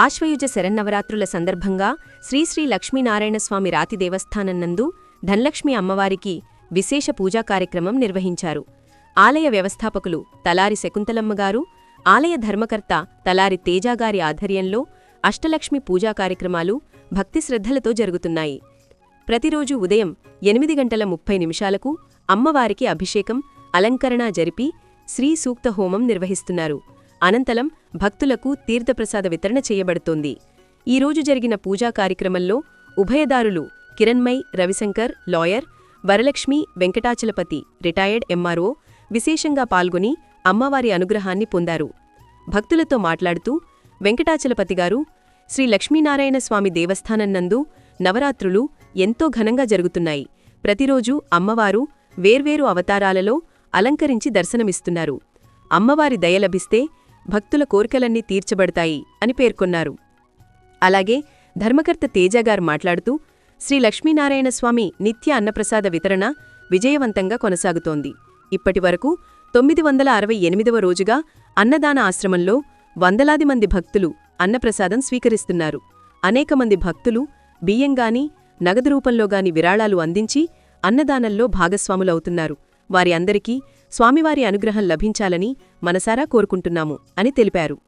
ఆశ్వయుజ శరన్నవరాత్రుల సందర్భంగా శ్రీశ్రీ లక్ష్మీనారాయణస్వామి రాతి దేవస్థానన్నందు ధనలక్ష్మి అమ్మవారికి విశేష పూజా కార్యక్రమం నిర్వహించారు. ఆలయ వ్యవస్థాపకులు తలారి శకుంతలమ్మగారు ఆలయ ధర్మకర్త తలారి తేజాగారి ఆధ్వర్యంలో అష్టలక్ష్మి పూజా కార్యక్రమాలు భక్తి శ్రద్ధలతో జరుగుతున్నాయి. ప్రతిరోజు ఉదయం ఎనిమిది గంటల ముప్పై నిమిషాలకు అమ్మవారికి అభిషేకం అలంకరణ జరిపి శ్రీ సూక్త హోమం నిర్వహిస్తున్నారు. అనంతరం భక్తులకు తీర్థప్రసాద వితరణ చేయబడుతోంది. ఈరోజు జరిగిన పూజా కార్యక్రమంలో ఉభయదారులు Kiranmai Ravishankar lawyer Varalakshmi Venkatachalapathi retired MRO విశేషంగా పాల్గొని అమ్మవారి అనుగ్రహాన్ని పొందారు. భక్తులతో మాట్లాడుతూ వెంకటాచలపతి గారు శ్రీ లక్ష్మీనారాయణ స్వామి దేవస్థానం నందు నవరాత్రులు ఎంతో ఘనంగా జరుగుతున్నాయి. ప్రతిరోజు అమ్మవారు వేర్వేరు అవతారాలలో అలంకరించి దర్శనమిస్తున్నారు. అమ్మవారి దయ లభిస్తే భక్తుల కోరికలన్నీ తీర్చబడతాయి అని పేర్కొన్నారు. అలాగే ధర్మకర్త తేజగారు మాట్లాడుతూ శ్రీ లక్ష్మీనారాయణ స్వామి నిత్య అన్నప్రసాద వితరణ విజయవంతంగా కొనసాగుతోంది. ఇప్పటివరకు తొమ్మిది వందల అరవై ఎనిమిదవ రోజుగా అన్నదాన ఆశ్రమంలో వందలాది మంది భక్తులు అన్నప్రసాదం స్వీకరిస్తున్నారు. అనేక మంది భక్తులు బియ్యంగాని నగదు రూపంలోగాని విరాళాలు అందించి అన్నదానంలో భాగస్వాములవుతున్నారు. వారి అందరికీ స్వామివారి అనుగ్రహం లభించాలని మనసారా కోరుకుంటున్నాము అని తెలిపారు.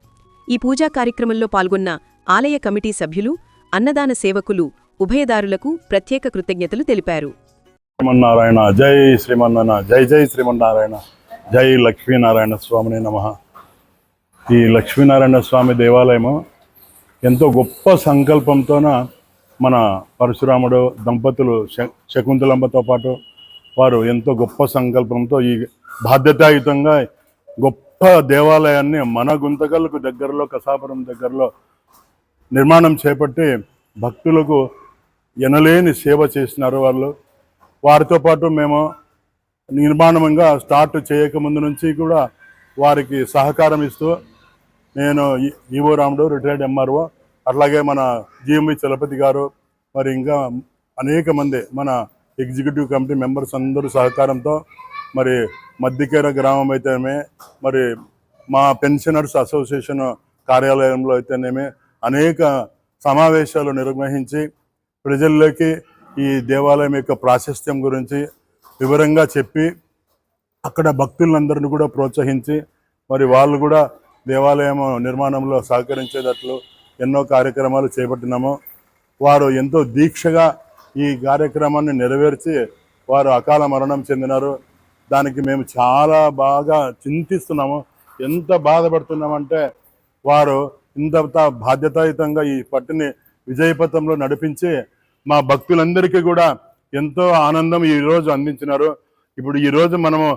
ఈ పూజా కార్యక్రమంలో పాల్గొన్న ఆలయ కమిటీ సభ్యులు అన్నదాన సేవకులు ఉభయదారులకు ప్రత్యేక కృతజ్ఞతలు తెలిపారు. శ్రీమన్నారాయణ జై శ్రీమన్నారాయణ జై జై శ్రీమన్నారాయణ జై లక్ష్మీనారాయణ స్వామిని నమ. ఈ లక్ష్మీనారాయణ స్వామి దేవాలయము ఎంతో గొప్ప సంకల్పంతోన మన పరశురాముడు దంపతులు శ- శకుంతలమ్మతో పాటు వారు ఎంతో గొప్ప సంకల్పంతో ఈ బాధ్యతాయుతంగా గొప్ప దేవాలయాన్ని మన గుంతకల్కు దగ్గరలో కసాపురం దగ్గరలో నిర్మాణం చేపట్టి భక్తులకు ఎనలేని సేవ చేసినారు వాళ్ళు. వారితో పాటు మేము నిర్మాణంగా స్టార్ట్ చేయకముందు నుంచి కూడా వారికి సహకారం ఇస్తూ నేను ఈవో రాముడు రిటైర్డ్ ఎంఆర్ఓ అట్లాగే మన జిఎంవి చలపతి గారు మరి ఇంకా అనేక మంది మన ఎగ్జిక్యూటివ్ కమిటీ మెంబర్స్ అందరూ సహకారంతో మరి మద్దికేర గ్రామం అయితేనే మరి మా పెన్షనర్స్ అసోసియేషన్ కార్యాలయంలో అయితేనేమి అనేక సమావేశాలు నిర్వహించి ప్రజల్లోకి ఈ దేవాలయం యొక్క ప్రాశస్త్యం గురించి వివరంగా చెప్పి అక్కడ భక్తులందరిని కూడా ప్రోత్సహించి మరి వాళ్ళు కూడా దేవాలయం నిర్మాణంలో సహకరించేటట్లు ఎన్నో కార్యక్రమాలు చేపట్టినాము. వారు ఎంతో దీక్షగా ఈ కార్యక్రమాన్ని నెరవేర్చి వారు అకాల మరణం చెందినారు. దానికి మేము చాలా బాగా చింతిస్తున్నాము. ఎంత బాధపడుతున్నామంటే వారు ఇంత బాధ్యతాయుతంగా ఈ పట్టుని విజయపథంలో నడిపించి మా భక్తులందరికీ కూడా ఎంతో ఆనందం ఈరోజు అందించినారు. ఇప్పుడు ఈరోజు మనము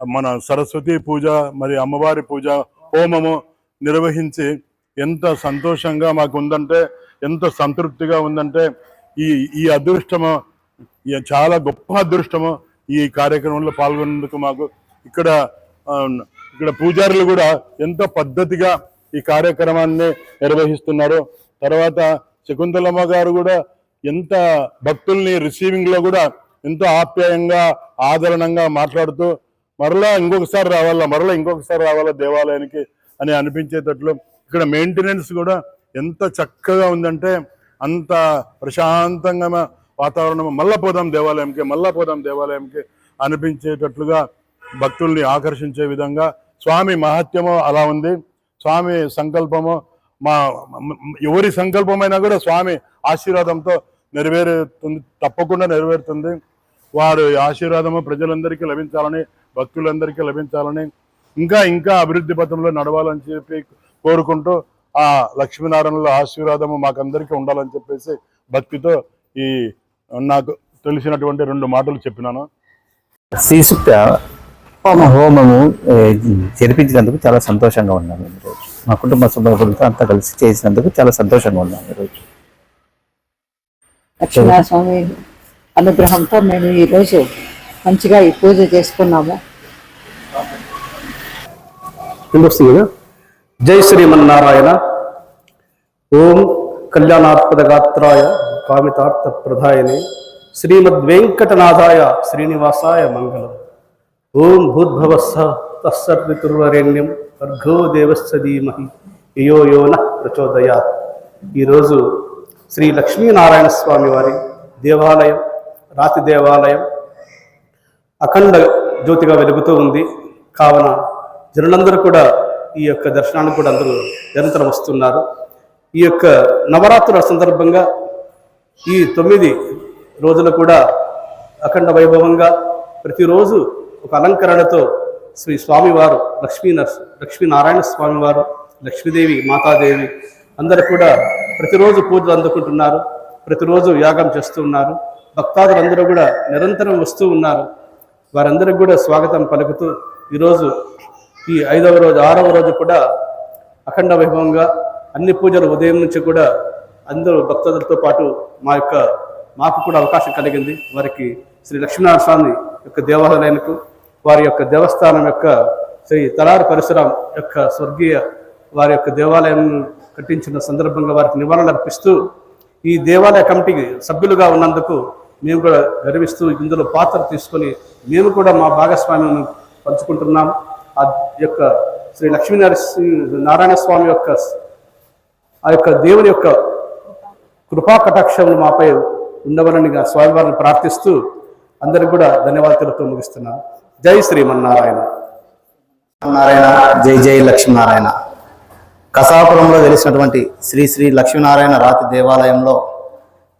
మన సరస్వతి పూజ మరి అమ్మవారి పూజ హోమము నిర్వహించి ఎంత సంతోషంగా మాకు ఉందంటే ఎంత సంతృప్తిగా ఉందంటే ఈ ఈ అదృష్టము ఈ చాలా గొప్ప అదృష్టము ఈ కార్యక్రమంలో పాల్గొనేందుకు మాకు ఇక్కడ ఇక్కడ పూజారులు కూడా ఎంతో పద్ధతిగా ఈ కార్యక్రమాన్ని నిర్వహిస్తున్నారు. తర్వాత శకుంతలమ్మ గారు కూడా ఎంత భక్తుల్ని రిసీవింగ్లో కూడా ఎంతో ఆప్యాయంగా ఆదరణంగా మాట్లాడుతూ మరలా ఇంకొకసారి రావాలా మరలా ఇంకొకసారి రావాలా దేవాలయానికి అని అనిపించేటట్లు ఇక్కడ మెయింటెనెన్స్ కూడా ఎంత చక్కగా ఉందంటే అంత ప్రశాంతంగా వాతావరణం మళ్ళా పోదాం దేవాలయంకి మళ్ళా పోదాం దేవాలయంకి అనిపించేటట్లుగా భక్తుల్ని ఆకర్షించే విధంగా స్వామి మహత్యము అలా ఉంది. స్వామి సంకల్పము మా ఎవరి సంకల్పమైనా కూడా స్వామి ఆశీర్వాదంతో నెరవేరుతుంది తప్పకుండా నెరవేరుతుంది. వారి ఆశీర్వాదము ప్రజలందరికీ లభించాలని భక్తులందరికీ లభించాలని ఇంకా ఇంకా అభివృద్ధి పథంలో నడవాలని చెప్పి కోరుకుంటూ ఆ లక్ష్మీనారాయణల ఆశీర్వాదము మాకందరికీ ఉండాలని చెప్పేసి భక్తితో ఈ నాకు తెలిసినటువంటి రెండు మాటలు చెప్పినాను. శ్రీసుక్త హోమము జరిపించినందుకు చాలా సంతోషంగా ఉన్నాను ఈరోజు. మా కుటుంబ సభ్యులతో అంతా కలిసి చేసినందుకు చాలా సంతోషంగా ఉన్నాను ఈరోజు. లక్ష్మీనరస్వామి అనుగ్రహంతో మేము ఈరోజు మంచిగా ఈ పూజ చేసుకున్నాము. జై శ్రీమన్నారాయణ. ఓం కళ్యాణాత్పదగాత్రాయ కామితార్థ ప్రధాయని శ్రీమద్వేంకటనాథాయ శ్రీనివాసాయ మంగళం. ఓం భూద్భవస్స తస్సర్వితుర్వరేణ్యం అర్ఘో దేవస్స ధీమహి యో యోన ప్రచోదయ ఈరోజు శ్రీ లక్ష్మీనారాయణ స్వామి వారి దేవాలయం రాతి దేవాలయం అఖండ జ్యోతిగా వెలుగుతూ ఉంది. కావున జనులందరూ కూడా ఈ యొక్క దర్శనానికి కూడా అందరూ నిరంతరం వస్తున్నారు. ఈ యొక్క నవరాత్రుల సందర్భంగా ఈ తొమ్మిది రోజులు కూడా అఖండ వైభవంగా ప్రతిరోజు ఒక అలంకరణతో శ్రీ స్వామివారు లక్ష్మీ లక్ష్మీనారాయణ స్వామివారు లక్ష్మీదేవి మాతాదేవి అందరూ కూడా ప్రతిరోజు పూజలు అందుకుంటున్నారు. ప్రతిరోజు యాగం చేస్తూ ఉన్నారు. భక్తాదులందరూ కూడా నిరంతరం వస్తూ ఉన్నారు. వారందరికి కూడా స్వాగతం పలుకుతూ ఈరోజు ఈ ఐదవ రోజు ఆరవ రోజు కూడా అఖండ వైభవంగా అన్ని పూజలు ఉదయం నుంచి కూడా అందరూ భక్తులతో పాటు మా యొక్క మాకు కూడా అవకాశం కలిగింది. వారికి శ్రీ లక్ష్మీనారాయణ స్వామి యొక్క దేవాలయానికి వారి యొక్క దేవస్థానం యొక్క శ్రీ తలారు పరశురాం యొక్క స్వర్గీయ వారి యొక్క దేవాలయం కట్టించిన సందర్భంగా వారికి నివాళులు అర్పిస్తూ ఈ దేవాలయ కమిటీకి సభ్యులుగా ఉన్నందుకు మేము కూడా గర్విస్తూ ఇందులో పాత్ర తీసుకొని మేము కూడా మా భాగస్వామ్యం పంచుకుంటున్నాం. ఆ యొక్క శ్రీ లక్ష్మీనారాయణ నారాయణ స్వామి యొక్క ఆ యొక్క దేవుని యొక్క కృపా కటాక్షములు మాపై ఉండవలని స్వామివారిని ప్రార్థిస్తూ అందరికి కూడా ధన్యవాదాలు తెలుపుతూ ముగిస్తున్నాను. జై శ్రీమన్నారాయణ. నారాయణ జై జై లక్ష్మీనారాయణ. కసాపురంలో వెలిసినటువంటి శ్రీ శ్రీ లక్ష్మీనారాయణ రాతి దేవాలయంలో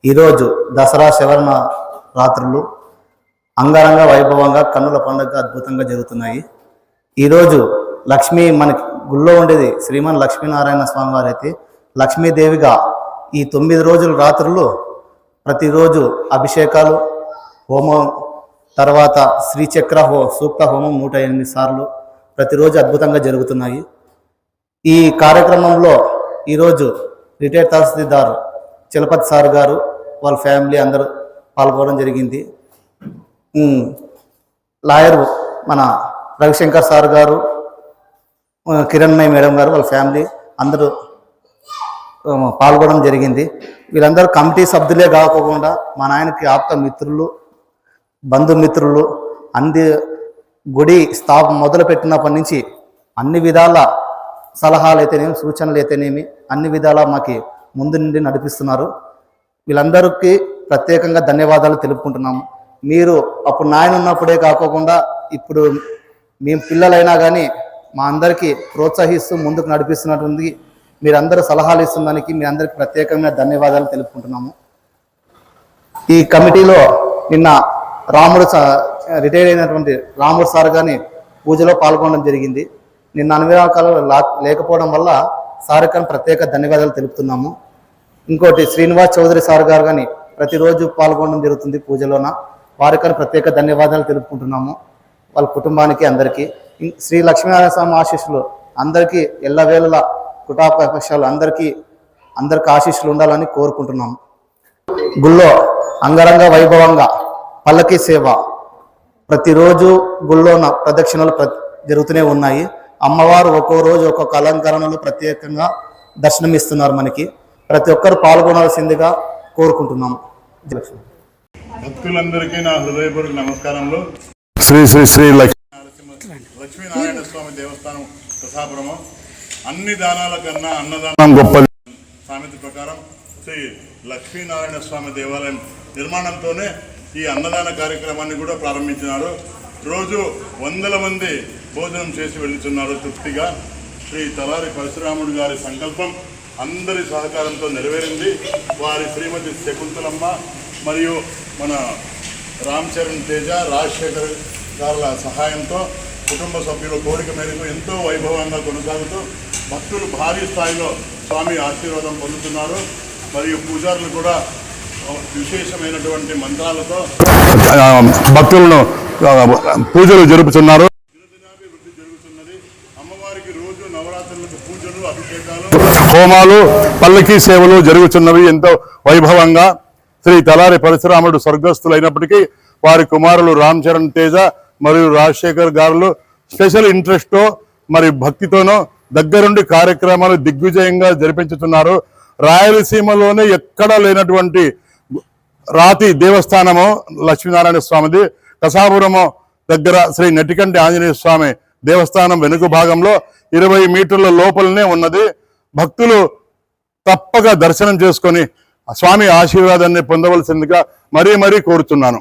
ఈరోజు దసరా శివరణ రాత్రులు అంగరంగ వైభవంగా కన్నుల పండుగ అద్భుతంగా జరుగుతున్నాయి. ఈరోజు లక్ష్మీ మనకి గుళ్ళో ఉండేది శ్రీమన్ లక్ష్మీనారాయణ స్వామి వారు అయితే లక్ష్మీదేవిగా ఈ తొమ్మిది రోజుల రాత్రులు ప్రతిరోజు అభిషేకాలు హోమం తర్వాత శ్రీచక్ర హో సూక్త హోమం నూట ఎనిమిది సార్లు ప్రతిరోజు అద్భుతంగా జరుగుతున్నాయి. ఈ కార్యక్రమంలో ఈరోజు రిటైర్డ్ తహసీల్దార్ చలపతి సార్ గారు వాళ్ళ ఫ్యామిలీ అందరూ పాల్గొనడం జరిగింది. లాయర్ మన రవిశంకర్ సార్ గారు కిరణ్మయ్య మేడం గారు వాళ్ళ ఫ్యామిలీ అందరూ పాల్గొనడం జరిగింది. వీళ్ళందరూ కమిటీ సభ్యులే కాకుండా మా నాయనకి ఆప్త మిత్రులు బంధుమిత్రులు అంది గుడి స్థాప మొదలుపెట్టినప్పటి నుంచి అన్ని విధాల సలహాలు అయితేనేమి సూచనలు అయితేనేమి అన్ని విధాల మాకు ముందు నుండి నడిపిస్తున్నారు. వీళ్ళందరికీ ప్రత్యేకంగా ధన్యవాదాలు తెలుపుకుంటున్నాము. మీరు అప్పుడు నాయన ఉన్నప్పుడే కాకోకుండా ఇప్పుడు మేము పిల్లలైనా కానీ మా అందరికీ ప్రోత్సహిస్తూ ముందుకు నడిపిస్తున్నటువంటి మీరందరూ సలహాలు ఇస్తున్నందుకు మీ అందరికీ ప్రత్యేకంగా ధన్యవాదాలు తెలుపుకుంటున్నాము. ఈ కమిటీలో నిన్న రాముడు రిటైర్ అయినటువంటి రాముడు సార్ కానీ పూజలో పాల్గొనడం జరిగింది. నిన్న అనువిరాకాలు లేకపోవడం వల్ల సార్ కానీ ప్రత్యేక ధన్యవాదాలు తెలుపుతున్నాము. ఇంకోటి శ్రీనివాస్ చౌదరి సార్ గారు కానీ ప్రతిరోజు పాల్గొనడం జరుగుతుంది పూజలోన. వారికని ప్రత్యేక ధన్యవాదాలు తెలుపుకుంటున్నాము. వాళ్ళ కుటుంబానికి అందరికీ. శ్రీ లక్ష్మీనారాయణ స్వామి ఆశీస్సులు అందరికీ ఎల్లవేళల కుటాపక్షాలు అందరికీ అందరికి ఆశీస్సులు ఉండాలని కోరుకుంటున్నాం గుళ్ళో అంగరంగ వైభవంగా పల్లకి సేవ ప్రతిరోజు గుళ్ళో ప్రదక్షిణలు జరుగుతూనే ఉన్నాయి. అమ్మవారు ఒక్కో రోజు ఒక్కొక్క అలంకరణలు ప్రత్యేకంగా దర్శనమిస్తున్నారు మనకి. ప్రతి ఒక్కరు పాల్గొనాల్సిందిగా కోరుకుంటున్నాం భక్తులందరికీ నా హృదయపూర్వక నమస్కారంలో శ్రీ శ్రీ శ్రీ లక్ష్మీ లక్ష్మీనారాయణ స్వామి దేవస్థానం కసాపురము అన్ని దానాల కన్నా అన్నదానం గొప్పది. సామెత ప్రకారం శ్రీ లక్ష్మీనారాయణ స్వామి దేవాలయం నిర్మాణంతోనే ఈ అన్నదాన కార్యక్రమాన్ని కూడా ప్రారంభించినారు. రోజు వందల మంది భోజనం చేసి వెళ్తున్నారు తృప్తిగా. శ్రీ తలారి పరశురాముడు గారి సంకల్పం అందరి సహకారంతో నెరవేరింది. వారి శ్రీమతి శకుంతలమ్మ మరియు మన రామ్ చరణ్ తేజ రాజశేఖర్ గారుల సహాయంతో కుటుంబ సభ్యుల కోరిక మేరకు ఎంతో వైభవంగా కొనసాగుతూ భక్తులు భారీ స్థాయిలో స్వామి ఆశీర్వాదం పొందుతున్నారు. మరియు పూజారులు కూడా విశేషమైనటువంటి మంత్రాలతో భక్తులను పూజలు జరుపుతున్నారు. దినదినాభివృద్ధి జరుగుతున్నది. అమ్మవారికి రోజు నవరాత్రులకు పూజలు అభిషేకాలు. హోమాలు పల్లకీ సేవలు జరుగుతున్నవి ఎంతో వైభవంగా. శ్రీ తలారి పరశురాముడు స్వర్గస్థులైనప్పటికీ వారి కుమారులు రామ్ చరణ్ తేజ మరియు రాజశేఖర్ గారులు స్పెషల్ ఇంట్రెస్ట్తో మరి భక్తితోనూ దగ్గరుండి కార్యక్రమాలు దిగ్విజయంగా జరిపించుతున్నారు. రాయలసీమలోనే ఎక్కడా లేనటువంటి రాతి దేవస్థానము లక్ష్మీనారాయణ స్వామిది కసాపురము దగ్గర శ్రీ నటికంటి ఆంజనేయ స్వామి దేవస్థానం వెనుక భాగంలో ఇరవై మీటర్ల లోపలనే ఉన్నది. భక్తులు తప్పక దర్శనం చేసుకొని స్వామి ఆశీర్వాదాన్ని పొందవలసిందిగా మరీ మరీ కోరుతున్నాను.